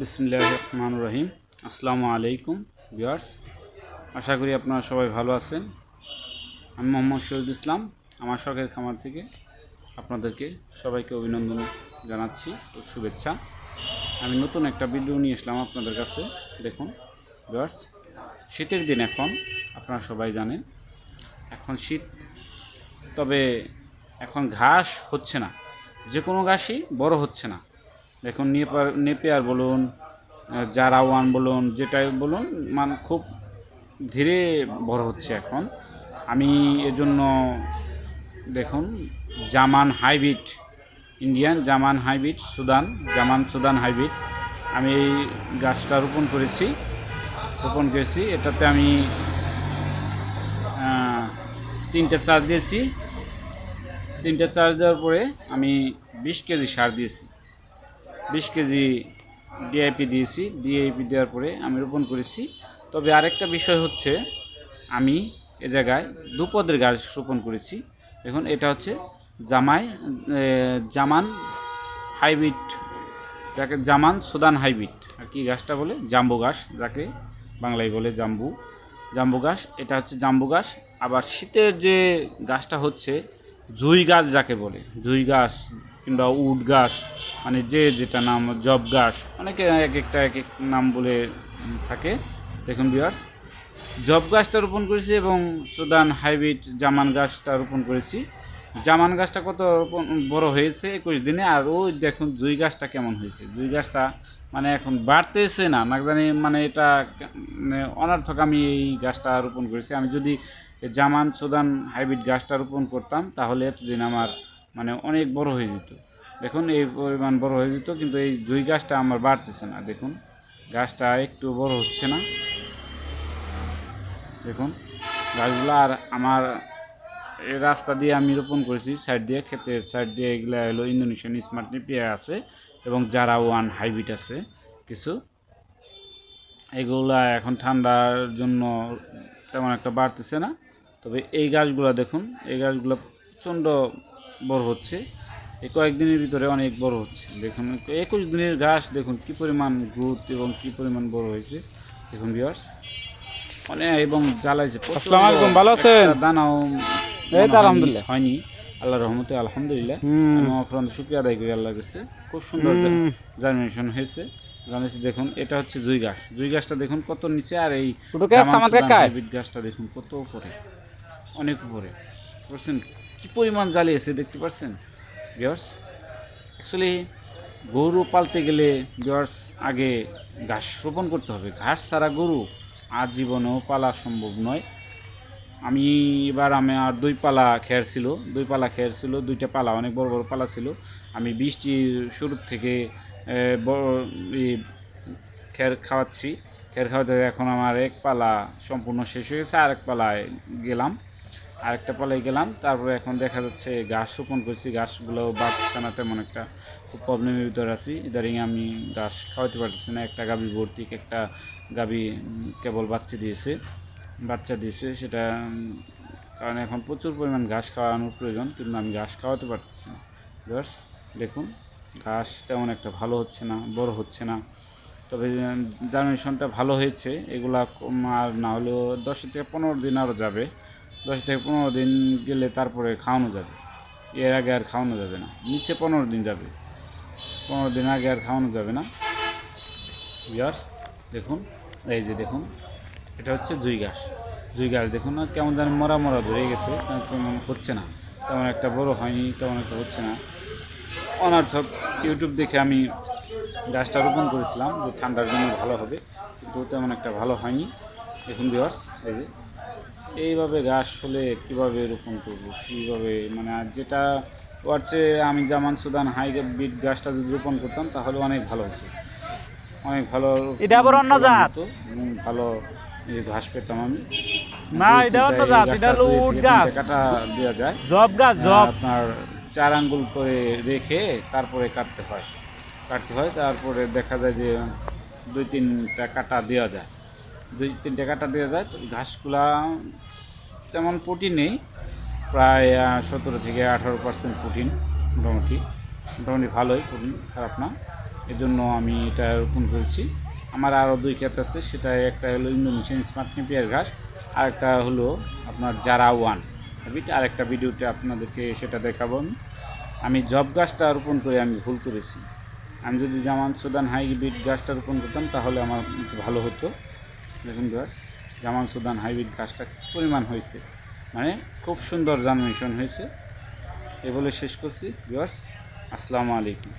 বিসমিল্লাহ রহমান রহিম আসসালামু আলাইকুম ভিউয়ার্স, আশা করি আপনারা সবাই ভালো আছেন। আমি মোহাম্মদ শহীদ ইসলাম, আমার শখের খামার থেকে আপনাদেরকে সবাইকে অভিনন্দন জানাচ্ছি ও শুভেচ্ছা। আমি নতুন একটা ভিডিও নিয়ে আসলাম আপনাদের কাছে, দেখুন ভিউয়ার্স, শীতের দিন এখন, আপনারা সবাই জানেন, এখন শীত, তবে এখন ঘাস হচ্ছে না, যে কোনো ঘাসই বড় হচ্ছে না। দেখুন নেপিয়ার বলুন আহ, জারাওয়ান বলুন যেটাই বলুন মান খুব ধীরে বড় হচ্ছে এখন। আমি এজন্য দেখুন Zaman hybrid Indian Zaman hybrid Sudan Zaman Sudan hybrid আমি এই গাছটা রোপণ করেছি রোপণ করেছি। এটাতে আমি তিনটে চার্জ দিয়েছি। তিনটে চার্জ দেওয়ার পরে আমি বিশ কেজি সার দিয়েছি। বিশ কেজি ডিআইপি দিয়েছি। ডিআইপি দেওয়ার পরে আমি রোপণ করেছি। তবে আরেকটা বিষয় হচ্ছে, আমি এ জায়গায় দুপদের গাছ রোপণ করেছি। দেখুন, এটা হচ্ছে জামাই জামান হাইব্রিড, যাকে জামান সুদান হাইব্রিড, আর কি গাছটা বলে? জাম্বু গাছ, যাকে বাংলায় বলে জাম্বু। জাম্বু গাছ, এটা হচ্ছে জাম্বু গাছ। আবার শীতের যে গাছটা হচ্ছে, জুই গাছ যাকে বলে, জুই গাছ কিংবা উড গাছ মানে যে যেটা নাম জব গাছ অনেকে এক একটা এক এক নাম বলে থাকে। দেখুন বিয়ার্স জব গাছটা রোপণ করেছি এবং সুদান হাইব্রিড জামান গাছটা রোপণ করেছি। জামান গাছটা কত রোপণ, বড় হয়েছে একুশ দিনে, আর ওই দেখুন জুই গাছটা কেমন হয়েছে। জুই গাছটা মানে এখন বাড়তেছে না না জানি মানে এটা মানে অনর্থক আমি এই গাছটা রোপণ করেছি। আমি যদি জামান, সুদান হাইব্রিড গাছটা রোপণ করতাম, তাহলে এতদিন আমার মানে অনেক বড় হয়ে যেত। দেখুন, এই পরিমাণ বড় হয়ে যেত, কিন্তু এই জুই গাছটা আমার বাড়তেছে না, দেখুন। গাছটা একটু বড় হচ্ছে না। দেখুন, গাছগুলো আর আমার এই রাস্তা দিয়ে আমি রোপণ করেছি, সাইড দিয়ে ক্ষেতের সাইড দিয়ে এগুলো হলো ইন্দোনেশিয়ান স্মার্ট নিপিয়া আছে এবং জারা ওয়ান হাইব্রিড আছে কিছু। এগুলা এখন ঠান্ডার জন্য তেমন একটা বাড়তেছে না। তবে এই গাছগুলো দেখুন, এই গাছগুলো প্রচণ্ড বড় হচ্ছে। এই কয়েকদিনের ভিতরে অনেক বড় হচ্ছে। দেখুন একুশ দিনের গাছ দেখুন কি পরিমাণ গ্রোথ এবং কি পরিমাণ বড় হয়েছে। দেখুন ভিউয়ার্স অনেক এবং জ্বালাইছে প্রচণ্ড। আসসালামু আলাইকুম, ভালো আছেন? দানাও এই তো হয়নি, আলহামদুলিল্লাহ। হয়নি। আল্লাহ রহমতে আলহামদুলিল্লাহ। হুম। আমি শুক্রিয়া আদায় করি আল্লাহর কাছে। খুব সুন্দর। জার্মিনেশন হয়েছে। জানিয়েছি দেখুন এটা হচ্ছে জুই গাছ জুই গাছটা দেখুন কত নিচে আর এই গাছটা দেখুন কত উপরে। অনেক উপরে। বুঝছেন? কি পরিমাণ জ্বালিয়েছে দেখতে পাচ্ছেন বিয়ার্স অ্যাকচুয়ালি গরু পালতে গেলে বিয়ার্স আগে ঘাস রোপণ করতে হবে। ঘাস ছাড়া গরু আজীবনেও পালা সম্ভব নয়। আমি এবার আমি আর দুই পালা খেয়ার ছিল, দুই পালা খেয়ার ছিল, দুইটা পালা, অনেক বড় বড় পালা ছিল। আমি বৃষ্টির শুরুর থেকে বড় খের খাওয়াচ্ছি। খের খাওয়াতে এখন আমার এক পালা সম্পূর্ণ শেষ হয়ে গেছে আর এক পালায় গেলাম। আরেকটা পালায় গেলাম, তারপরে এখন দেখা যাচ্ছে ঘাস রোপণ করছি। ঘাসগুলো বাড়ছে না তেমন একটা খুব প্রবলেমের ভিতরে আছি। ইদারিং আমি ঘাস খাওয়াতে পারতেছি না। একটা গাবি ভর্তি, একটা গাবি কেবল বাচ্চা দিয়েছে বাচ্চা দিয়েছে। সেটা, কারণ এখন প্রচুর পরিমাণ ঘাস খাওয়ানোর প্রয়োজন, কিন্তু আমি ঘাস খাওয়াতে পারতেছি না। জাস্ট দেখুন, ঘাস তেমন একটা ভালো হচ্ছে না, বড় হচ্ছে না। তবে জার্মিনেশনটা ভালো হয়েছে। এগুলা আর না হলেও দশ থেকে পনেরো দিন আরও যাবে। দশ থেকে পনেরো দিন গেলে তারপরে খাওয়ানো যাবে। এর আগে আর খাওয়ানো যাবে না। নিচে পনেরো দিন যাবে। পনেরো দিন আগে আর খাওয়ানো যাবে না। ইয়ার্স দেখুন, এই যে দেখুন, এটা হচ্ছে জুই ঘাস জুই ঘাস দেখুন না, কেমন যেন মরা মরা ধরে গেছে তেমন হচ্ছে না। তেমন একটা বড় হয়নি, তেমন একটা হচ্ছে না। অনার্থক ইউটিউব দেখে আমি গাছটা রোপণ করেছিলাম, যে ঠান্ডার জন্য ভালো হবে, কিন্তু তেমন একটা ভালো হয়নি। দেখুন বিয়ার্স এই যে। এইভাবে গাছ হলে কীভাবে রোপণ করব? কীভাবে মানে আর যেটা ওর চেয়ে আমি জামান সুদান হাই বিট গাছটা যদি রোপণ করতাম তাহলে অনেক ভালো হতো। অনেক ভালো এটা আবার অন্য জাত। ভালো এই ঘাস পেতাম আমি। না, এটা অন্য জাত, এটা গাছ। কাটা দেওয়া যায় জব গাছ জব। আপনার চার আঙ্গুল করে রেখে তারপরে কাটতে হয়। কাটতে হয় তারপরে দেখা যায় যে দুই তিনটা কাটা দেওয়া যায়। দুই তিনটে কাটা দেওয়া যায়। তো ঘাসগুলা তেমন প্রোটিন নেই। প্রায় সতেরো থেকে আঠারো পার্সেন্ট প্রোটিন মোটামুটি। মোটামুটি ভালোই, প্রোটিন খারাপ না। এজন্য আমি এটা রোপণ করেছি। আমার আরও দুই ক্ষেত আছে। সেটা একটা হলো ইন্দোনেশিয়ান স্মার্ট নেপিয়ার ঘাস আর একটা হলো আপনার জারা ওয়ান হ্যাবিট আর একটা ভিডিওতে আপনাদেরকে সেটা দেখাবো আমি। আমি জব গাছটা রোপণ করে আমি ভুল করেছি। আমি যদি জামান সুদান হাইব্রিড গাছটা রোপণ করতাম, তাহলে আমার ভালো হতো। দেখুন দোয়ার্স জামান সুদান হাইব্রিড গাছটা পরিমাণ হয়েছে। মানে খুব সুন্দর জার্মিনেশন হয়েছে। এ বলে শেষ করছি। ভিউয়ার্স আসসালামু আলাইকুম।